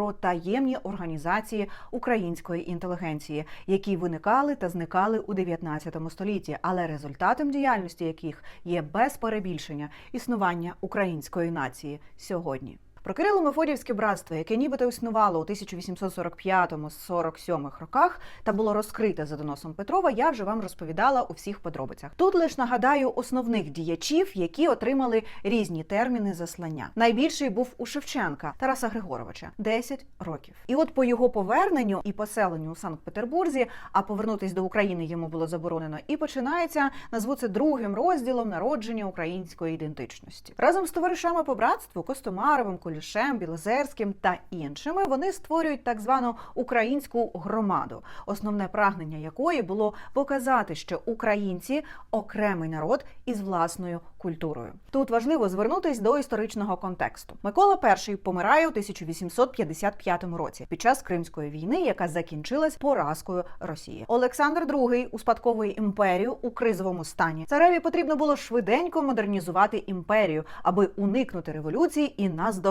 про таємні організації української інтелігенції, які виникали та зникали у 19 столітті, але результатом діяльності яких є без перебільшення існування української нації сьогодні. Про Кирило Мефодіївське братство, яке нібито існувало у 1845-47 роках та було розкрите за доносом Петрова, я вже вам розповідала у всіх подробицях. Тут лише нагадаю основних діячів, які отримали різні терміни заслання. Найбільший був у Шевченка Тараса Григоровича 10 років. І от по його поверненню і поселенню у Санкт-Петербурзі, а повернутись до України йому було заборонено, і починається назву це другим розділом народження української ідентичності. Разом з товаришами по братству Костомаровим, Кулішем, Білозерським та іншими вони створюють так звану українську громаду, основне прагнення якої було показати, що українці окремий народ із власною культурою. Тут важливо звернутись до історичного контексту. Микола І помирає у 1855 році під час Кримської війни, яка закінчилась поразкою Росії. Олександр II успадковує імперію у кризовому стані. Цареві потрібно було швиденько модернізувати імперію, аби уникнути революції і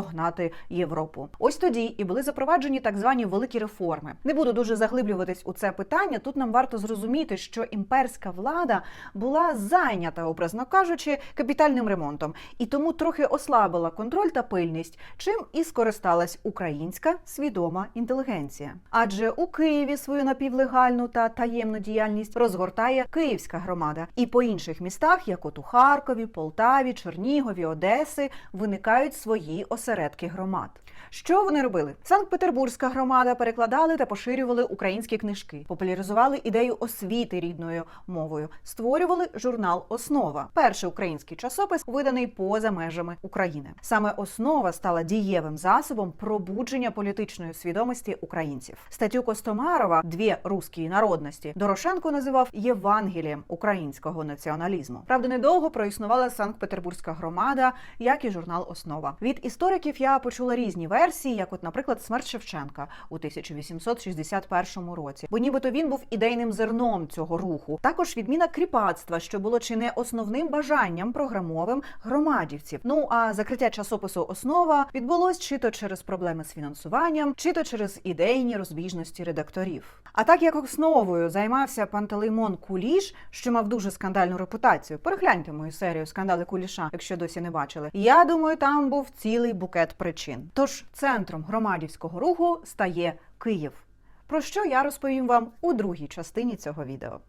наздогнати Європу. Ось тоді і були запроваджені так звані великі реформи. Не буду дуже заглиблюватись у це питання. Тут нам варто зрозуміти, що імперська влада була зайнята, образно кажучи, капітальним ремонтом, і тому трохи ослабила контроль та пильність, чим і скористалась українська свідома інтелігенція. Адже у Києві свою напівлегальну та таємну діяльність розгортає Київська громада, і по інших містах, як от у Харкові, Полтаві, Чернігові, Одеси, виникають свої осередки громад. Що вони робили? Санкт-Петербурзька громада перекладали та поширювали українські книжки, популяризували ідею освіти рідною мовою, створювали журнал Основа, перший український часопис, виданий поза межами України. Саме основа стала дієвим засобом пробудження політичної свідомості українців. Статтю Костомарова Дві русські народності Дорошенко називав Євангелієм українського націоналізму. Правда, недовго проіснувала Санкт-Петербурзька громада, як і журнал Основа. Від істориків я почула різні версії, як, от, наприклад, смерть Шевченка у 1861 році, бо нібито він був ідейним зерном цього руху. Також відміна кріпацтва, що було чи не основним бажанням програмовим громадівців. Ну а закриття часопису основа відбулось чи то через проблеми з фінансуванням, чи то через ідейні розбіжності редакторів. А так як основою займався Пантелеймон Куліш, що мав дуже скандальну репутацію. Перегляньте мою серію скандали Куліша, якщо досі не бачили. Я думаю, там був цілий букет причин. Тож центром громадівського руху стає Київ. Про що я розповім вам у другій частині цього відео.